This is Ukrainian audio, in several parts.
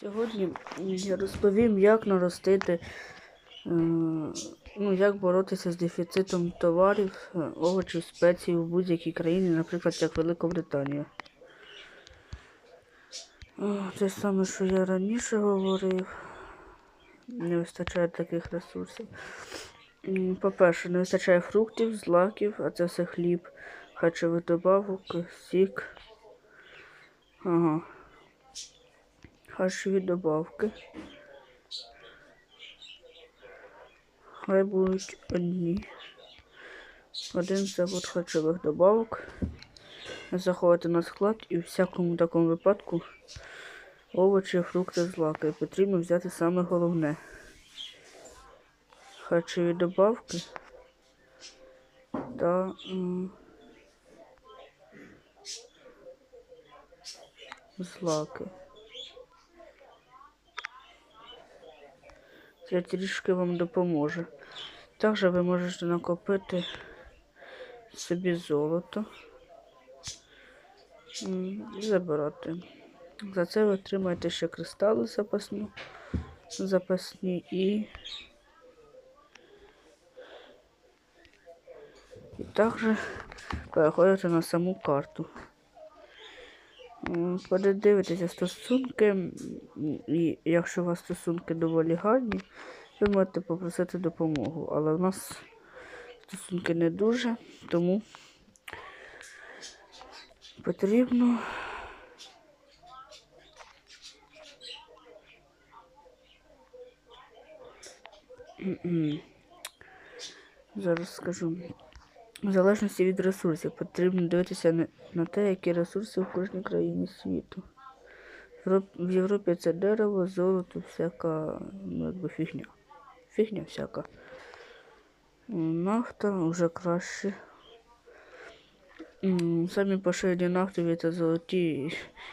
Сьогодні я розповім, як наростити, е, ну, як боротися з дефіцитом товарів, е, овочів, спецій в будь-якій країні, наприклад, як Великобританія. Те саме, що я раніше говорив. Не вистачає таких ресурсів. По-перше, не вистачає фруктів, злаків, а це все хліб, харчових добавок, сік. Ага. Харчові добавки. Хай будуть одні. Один завод харчових добавок. Заходити на склад і в всякому такому випадку овочі, фрукти, злаки. Потрібно взяти саме головне. Харчові добавки та м, злаки. Це трішки вам допоможе. Також ви можете накопити собі золото і забирати. За це ви отримаєте ще кристали запасні, запасні і, і також переходите на саму карту. М, Подивитися стосунки, і якщо у вас стосунки доволі гарні, ви можете попросити допомогу. Але в нас стосунки не дуже, тому потрібно Зараз скажу. В залежності від ресурсів потрібно дивитися на, те, які ресурси в кожній країні світу. В Європі це дерево, золото, всяка ну, якби фігня. Фігня всяка. Нафта вже краще. Самі поширені нафтові та золоті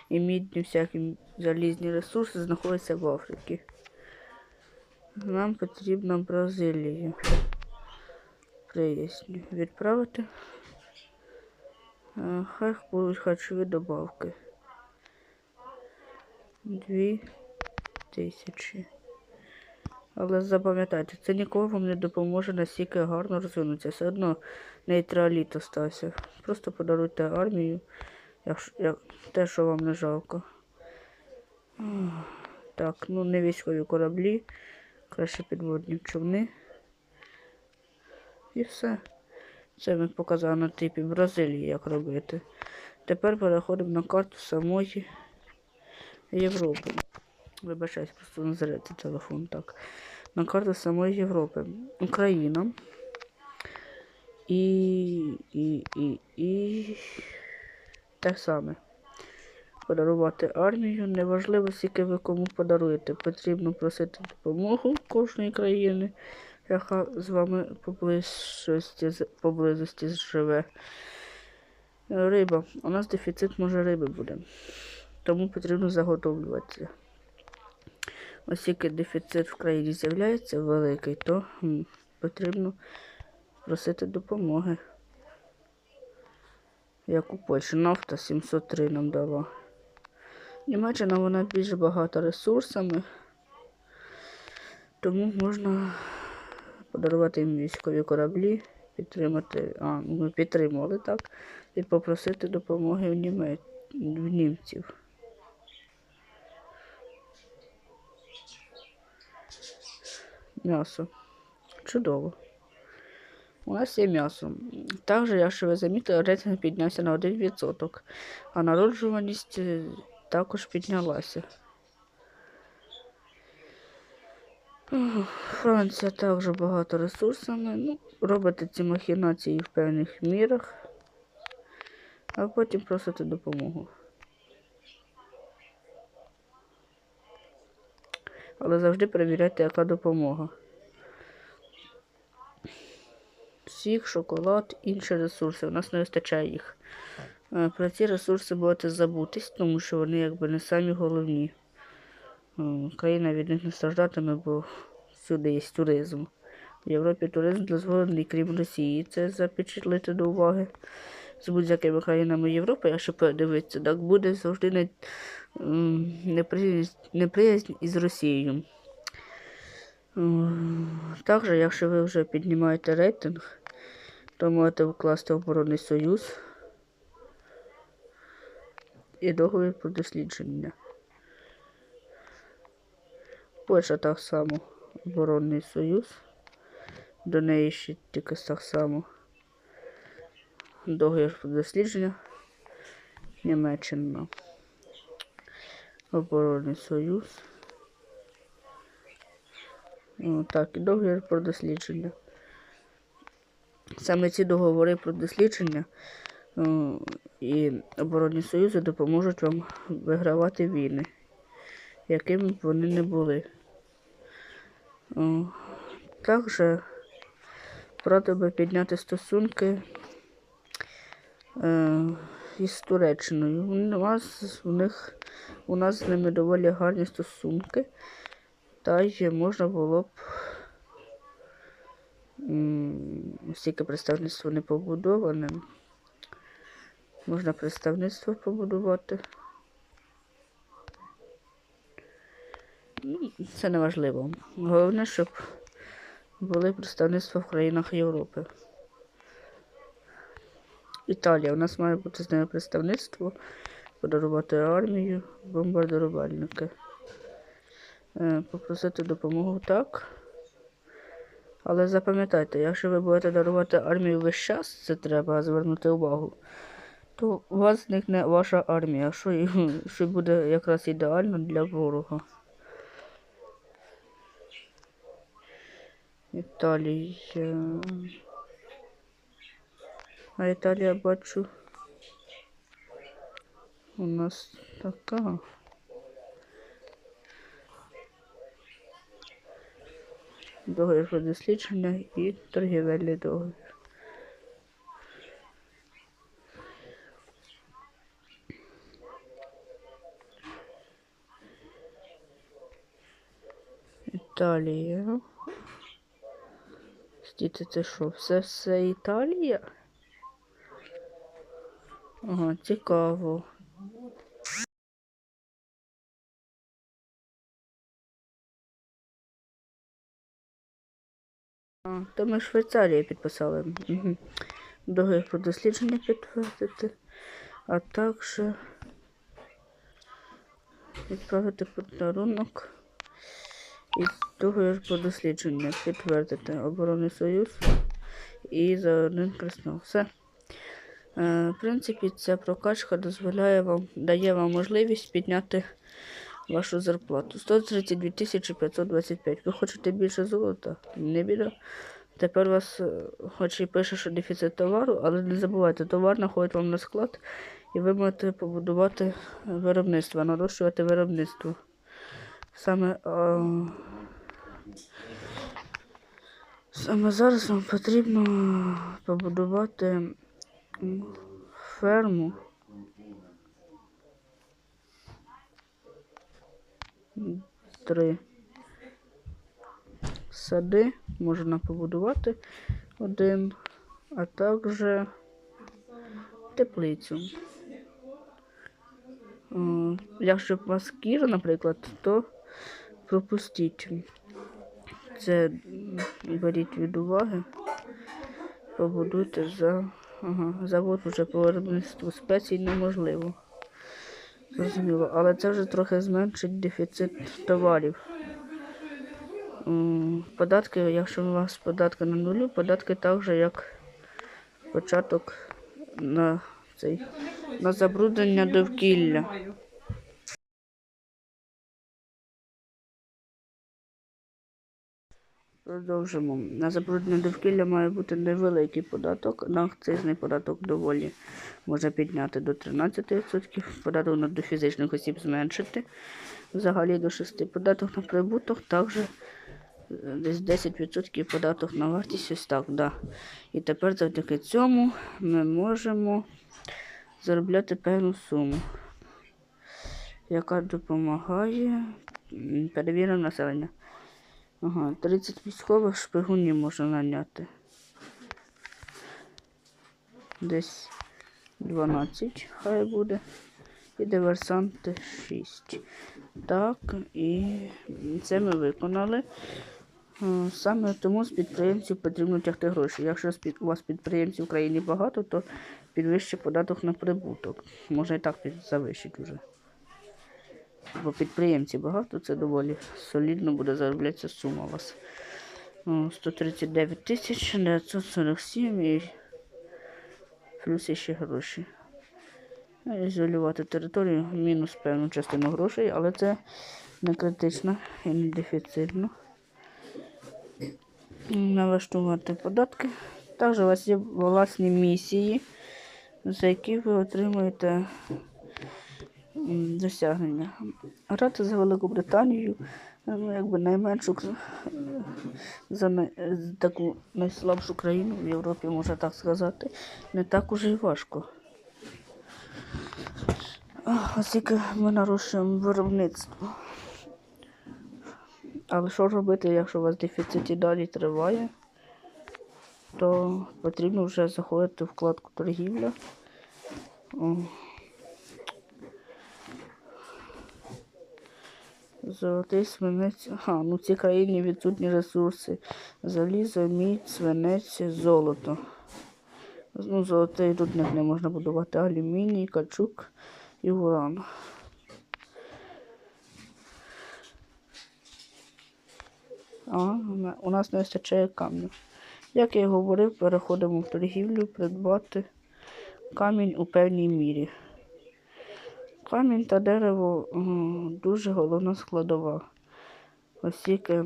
і мідні всякі залізні ресурси знаходяться в Африці. Нам потрібна Бразилія. Приясню. Відправити. Хай будуть харчові добавки. Дві тисячі. Але запам'ятайте, це ніколи вам не допоможе настільки гарно розвинутися. Все одно нейтраліт остався. Просто подаруйте армію, якщо, як, те, що вам не жалко. Так, ну не військові кораблі, краще підводні човни. І все. Це ми показали на типі Бразилії, як робити. Тепер переходимо на карту самої Європи. Вибачаюсь, просто не зарядити телефон так. На карту самої Європи. Україна. І. і. і. і. те саме. Подарувати армію. Неважливо, скільки ви кому подаруєте. Потрібно просити допомогу кожної країни, яка з вами поблизості, поблизості живе. Риба. У нас дефіцит може риби буде. Тому потрібно заготовлюватися. Оскільки дефіцит в країні з'являється великий, то потрібно просити допомоги. Як у Польщі нафта 703 нам дала. Німеччина вона більш багата ресурсами, тому можна подарувати їм військові кораблі, підтримати, а, ми підтримували так, і попросити допомоги в, Німе... в німців. М'ясо. Чудово. У нас є м'ясо. Також, якщо ви замітили, рейтинг піднявся на 1%, а народжуваність е, також піднялася. Ух, Франція також багато ресурсами. Ну, робите ці махінації в певних мірах, а потім просите допомогу. Але завжди перевіряйте, яка допомога. Сік, шоколад, інші ресурси. У нас не вистачає їх. Е, Про ці ресурси будете забутись, тому що вони якби не самі головні. М, Країна від них не страждатиме, бо всюди є туризм. В Європі туризм дозволений, крім Росії. Це запечатлити до уваги. з будь-якими країнами Європи, якщо подивитися, так буде завжди не, неприязнь, неприязнь із Росією. Також, якщо ви вже піднімаєте рейтинг, то можете вкласти оборонний союз і договір про дослідження. Польща так само оборонний союз. До неї ще тільки так само. Договір про дослідження. Німеччина. Оборонний союз. О, так, і договір про дослідження. Саме ці договори про дослідження о, і оборонні союзи допоможуть вам вигравати війни, якими б вони не були. Також радив би підняти стосунки е, із Туреччиною. У нас, у них, у нас з ними доволі гарні стосунки, та й можна було б м, оскільки представництво не побудоване, можна представництво побудувати. Це не важливо. Головне, щоб були представництва в країнах Європи. Італія. У нас має бути з нею представництво, подарувати армію, бомбардирувальники. Е, Попросити допомогу так. Але запам'ятайте, якщо ви будете дарувати армію весь час, це треба звернути увагу, то у вас зникне ваша армія, що, що буде якраз ідеально для ворога. Італія. А Італія бачу. У нас така. Договір про дослідження і торгівельний договір. Італія. Стійте, це що? Все все Італія? Ага, цікаво. А, то ми Швейцарії підписали. Угу. Договір про дослідження підтвердити, а також відправити подарунок і договір про дослідження підтвердити оборонний союз і за один краснов. Все. Е, В принципі, ця прокачка дозволяє вам, дає вам можливість підняти вашу зарплату. 132 525. Ви хочете більше золота? Не біда. Тепер вас, е, хоч і пише, що дефіцит товару, але не забувайте, товар знаходить вам на склад, і ви можете побудувати виробництво, нарощувати виробництво. Саме, е, саме зараз вам потрібно побудувати м, ферму. Три сади можна побудувати один, а також теплицю. Е, Якщо у вас кіра, наприклад, то пропустіть. Це беріть від уваги. Побудуйте за ага, завод уже по виробництву спецій неможливо. Зрозуміло, але це вже трохи зменшить дефіцит товарів. Податки, якщо у вас податки на нулю, податки так же, як початок на цей на забруднення довкілля. Продовжимо. На забруднення довкілля має бути невеликий податок. На акцизний податок доволі може підняти до 13%. Податок до фізичних осіб зменшити. Взагалі до 6%. Податок на прибуток також е, десь 10% податок на вартість. Ось так, да. І тепер завдяки цьому ми можемо заробляти певну суму, яка допомагає перевірам населення. Ага, 30 військових шпигунів можна наняти. Десь 12, хай буде. І диверсанти 6. Так, і це ми виконали. Е, Саме тому з підприємців потрібно тягти гроші. Якщо у вас підприємців в країні багато, то підвищить податок на прибуток. Можна і так завищити вже. Бо підприємців багато, це доволі солідно буде зароблятися сума у вас. 139 тисяч 947 і плюс ще гроші. Ну, Ізолювати територію, мінус певну частину грошей, але це не критично і не дефіцитно. Налаштувати податки. Також у вас є власні місії, за які ви отримуєте досягнення. Грати за Велику Британію, ну, якби найменшу за най- таку найслабшу країну в Європі, можна так сказати, не так уже й важко. Оскільки ми нарушуємо виробництво. Але що робити, якщо у вас дефіцит і далі триває, то потрібно вже заходити в вкладку торгівля. Золотий свинець. Ага, ну в цій країні відсутні ресурси. Залізо, мідь, свинець, золото. Ну, золотий тут не можна будувати алюміній, качук і уран. А, у нас не вистачає камню. Як я і говорив, переходимо в торгівлю, придбати камінь у певній мірі. Камінь та дерево дуже головна складова. Оскільки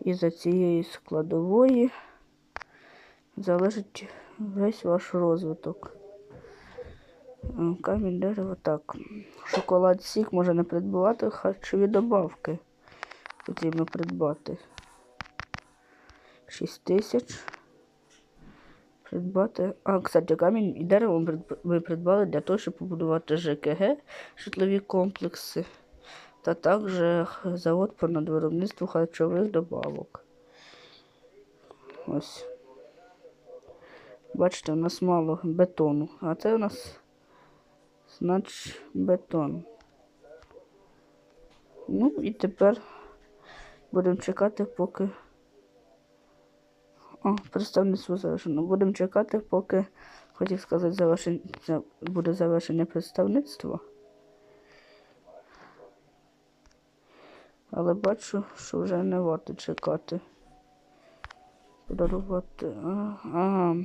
із-за цієї складової залежить весь ваш розвиток. Камінь дерево так. Шоколад сік може не придбати, харчові добавки потрібно придбати. 6 тисяч. Придбати. А, кстати, камінь і дерево ми придбали для того, щоб побудувати ЖКГ, житлові комплекси, та також завод по надвиробництву харчових добавок. Ось. Бачите, у нас мало бетону, а це у нас значить бетон. Ну і тепер будемо чекати, поки. О, представництво завершено. Будемо чекати, поки, хотів сказати, завершення, буде завершення представництва. Але бачу, що вже не варто чекати. Подарувати. Ага.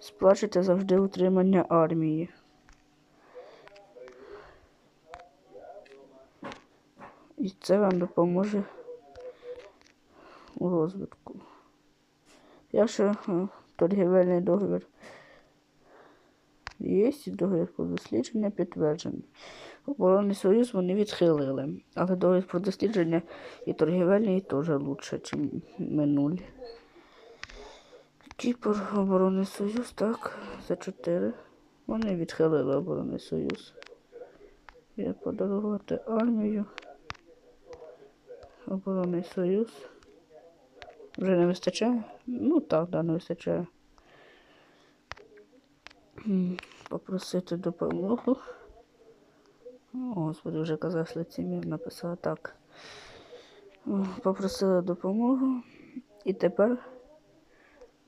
Сплачуйте завжди утримання армії. І це вам допоможе у розвитку. Якщо е, торгівельний договір є, договір про дослідження підтверджений. Оборонний союз вони відхилили, але договір про дослідження і торгівельний теж лучше, ніж минулі. Кіпр, оборонний союз, так, за 4. Вони відхилили оборонний союз. Я подарувати армію. Оборонний союз. Вже не вистачає? Ну так, да, не вистачає. Попросити допомогу. Господи, вже казав лицемір написала так. Попросила допомогу. І тепер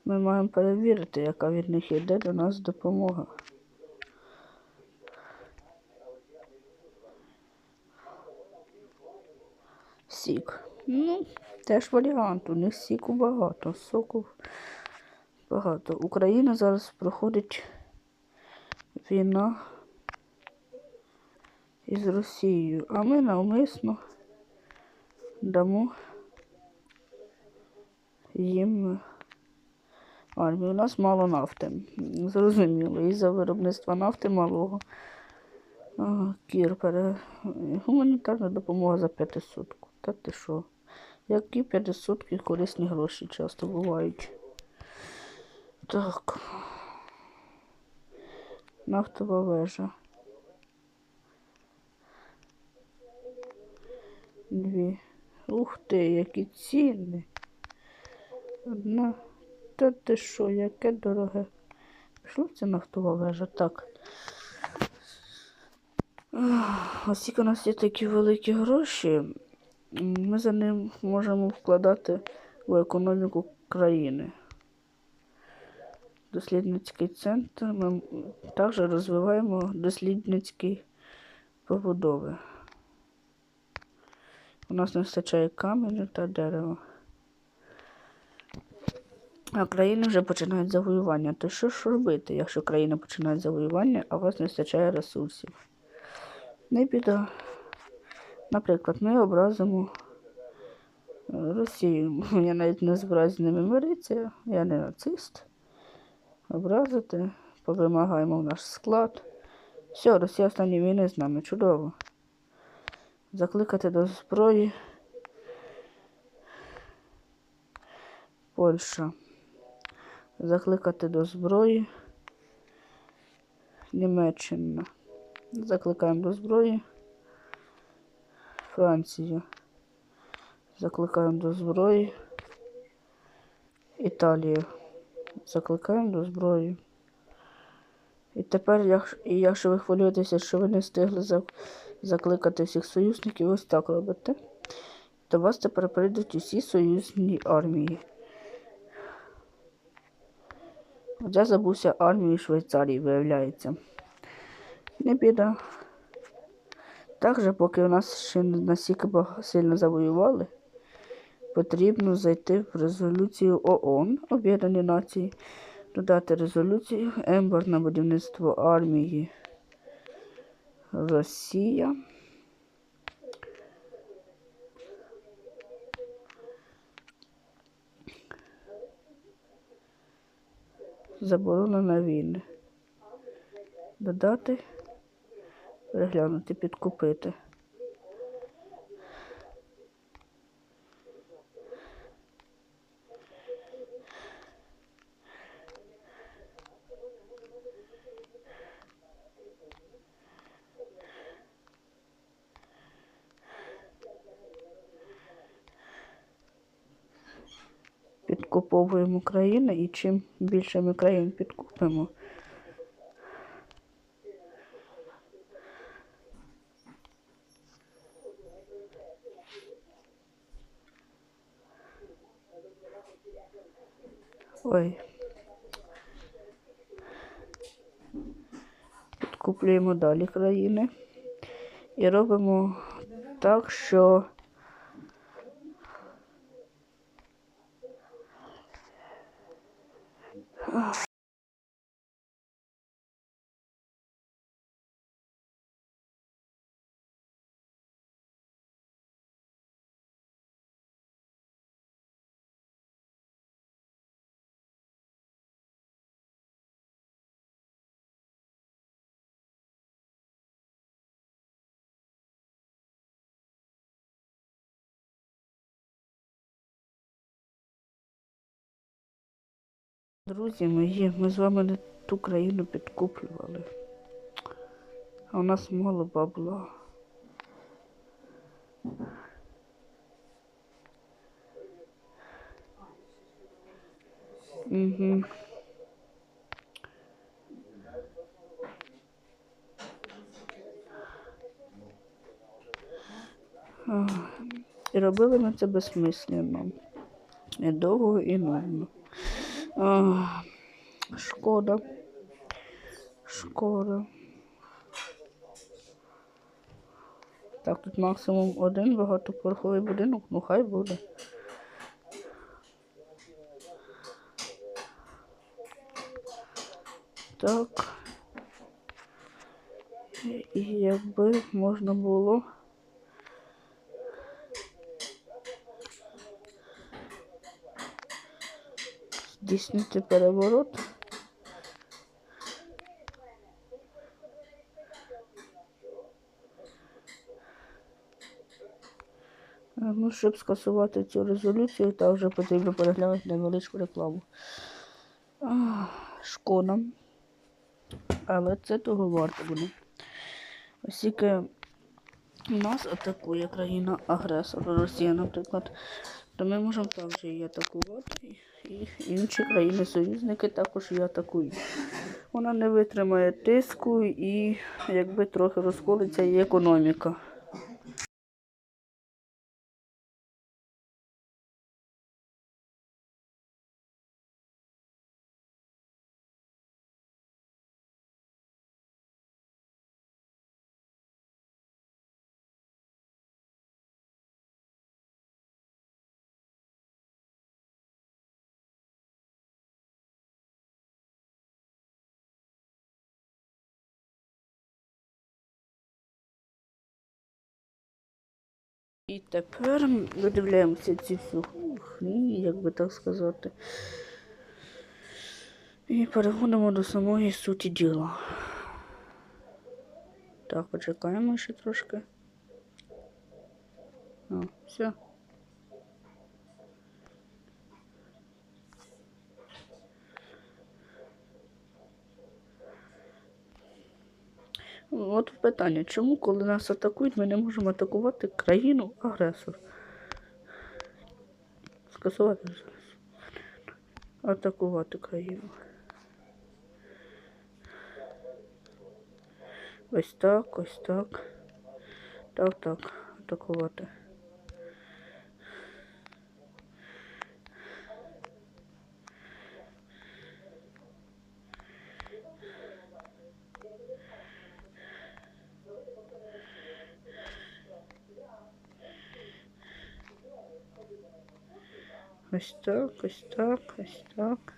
ми маємо перевірити, яка від них йде до нас допомога. Сік. Ну, теж варіант. У них сіку багато, соку багато. Україна зараз проходить війна із Росією, а ми навмисно дамо їм армію. У нас мало нафти. Зрозуміло. І за виробництва нафти малого. Кір пере... Гуманітарна допомога за п'ятисотку. Та ти що? Які п'ятисотки корисні гроші часто бувають. Так. Нафтова вежа. Дві. Ух ти, які ціни. Одна Та ти що, яке дороге. Пішло це нафтова вежа, так. Ах, Оскільки у нас є такі великі гроші, ми за ним можемо вкладати в економіку країни. Дослідницький центр. Ми також розвиваємо дослідницькі побудови. У нас не вистачає каменю та дерева. А країни вже починають завоювання. То що ж робити, якщо країни починають завоювання, а у вас не вистачає ресурсів? Не біда. Наприклад, ми образимо е, Росію. Я навіть не збираюсь з ними я не нацист. Образити, повимагаємо в наш склад. Все, Росія останні війни з нами. Чудово. Закликати до зброї. Польща. Закликати до зброї. Німеччина. Закликаємо до зброї. Францію. Закликаємо до зброї. Італію. Закликаємо до зброї. І тепер, якщо ви хвилюєтеся, що ви не встигли закликати всіх союзників, ось так робите, то вас тепер прийдуть усі союзні армії. От я забувся армії Швейцарії, виявляється. Не біда. Так же, поки у нас ще не настільки сильно завоювали, потрібно зайти в резолюцію ООН, Об'єднані Нації, додати резолюцію ембар на будівництво армії Росія. Заборона на війни. Додати, переглянути, підкупити. Підкуповуємо країни і чим більше ми країн підкупимо, Ой. Підкуплюємо далі країни і робимо так, що Друзі мої, ми з вами не ту країну підкуплювали. А у нас мало бабла. Угу. І робили ми це безсмислено. І довго, і нудно. Шкода. Шкода. Так, тут максимум один багатоповерховий будинок, ну хай буде. Так. І якби можна було. Здійснити переворот. Е, Ну, щоб скасувати цю резолюцію, та вже потрібно переглянути невеличку рекламу. Шкода. Але це того варто буде. Оскільки нас атакує країна-агресор, Росія, наприклад, то ми можемо також її атакувати. І інші країни-союзники також її атакують. Вона не витримає тиску і якби трохи розколиться її економіка. І тепер видивляємося ці всю хні, як би так сказати. І переходимо до самої суті діла. Так, почекаємо ще трошки. О, все. От питання, чому, коли нас атакують, ми не можемо атакувати країну агресор? Скасувати зараз. Атакувати країну. Ось так, ось так. Так, так, атакувати. Ось так, ось так, ось так.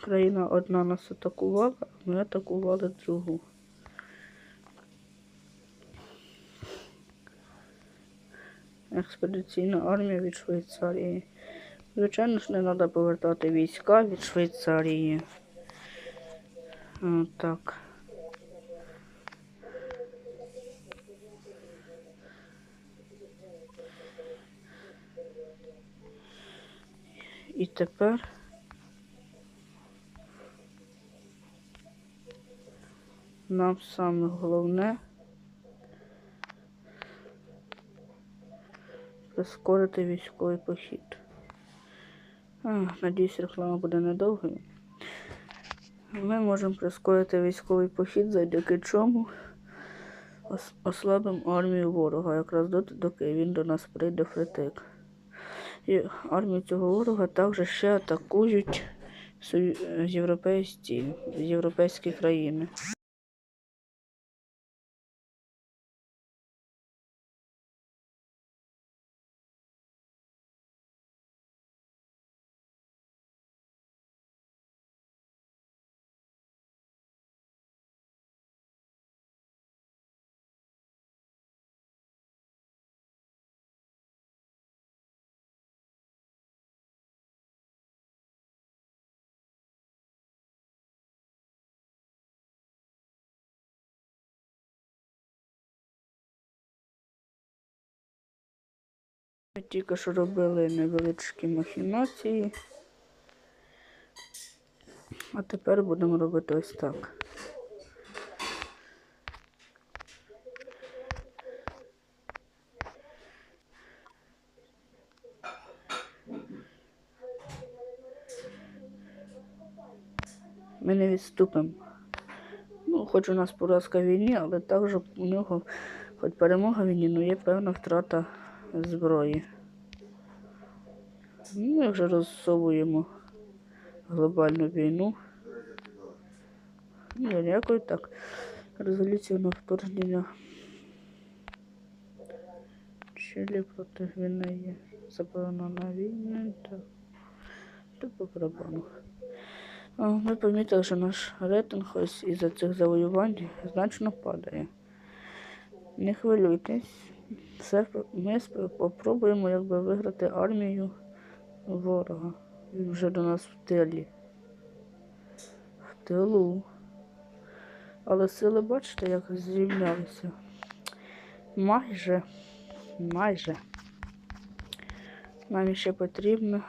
Країна одна нас атакувала, а ми атакували другу. Експедиційна армія від Швейцарії. Звичайно ж, не треба повертати війська від Швейцарії. О, так. І тепер нам саме головне прискорити військовий похід. А, надіюсь, реклама буде недовгою. Ми можемо прискорити військовий похід, завдяки чому ос- ослабимо армію ворога, якраз доти, доки він до нас прийде впритик. І армію цього ворога також ще атакують європейські, європейські країни. Тільки що робили невеличкі махінації. А тепер будемо робити ось так. Ми не відступимо. Ну, хоч у нас поразка війні, але також у нього, хоч перемога війні, але є певна втрата зброї. Ну, Ми вже розсовуємо глобальну війну. Ні, ніякої так. Резолюційного вторгнення. Чилі проти Гвінеї. Заборона на війни та, та по барабану. Ми помітили, що наш рейтинг ось із-за цих завоювань значно падає. Не хвилюйтесь. Все, ми спро- попробуємо якби виграти армію ворога. Він вже до нас в тилі. В тилу. Але сили, бачите, як зрівнялися. Майже, майже. Нам ще потрібно.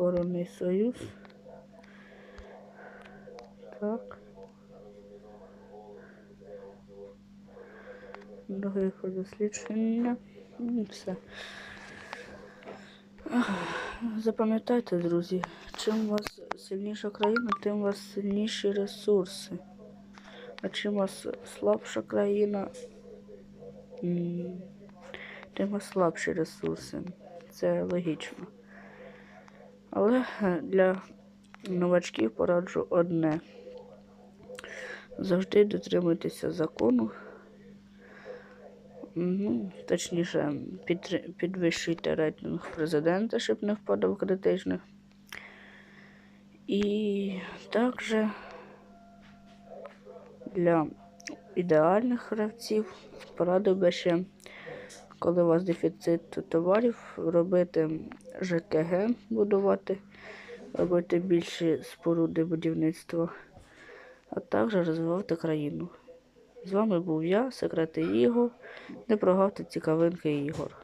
Оборонний союз. Так. Друге дослідження. Ну, Все. Запам'ятайте, друзі, чим у вас сильніша країна, тим у вас сильніші ресурси. А чим у вас слабша країна, тим у вас слабші ресурси. Це логічно. Але для новачків пораджу одне. Завжди дотримуйтеся закону. Ну, точніше, підвищуйте рейтинг президента, щоб не впадав критично. І також для ідеальних гравців порадив би ще, коли у вас дефіцит товарів, робити ЖКГ будувати, робити більші споруди будівництва, а також розвивати країну. З вами був я, секрети Ігор. Не прогавте цікавинки Ігор.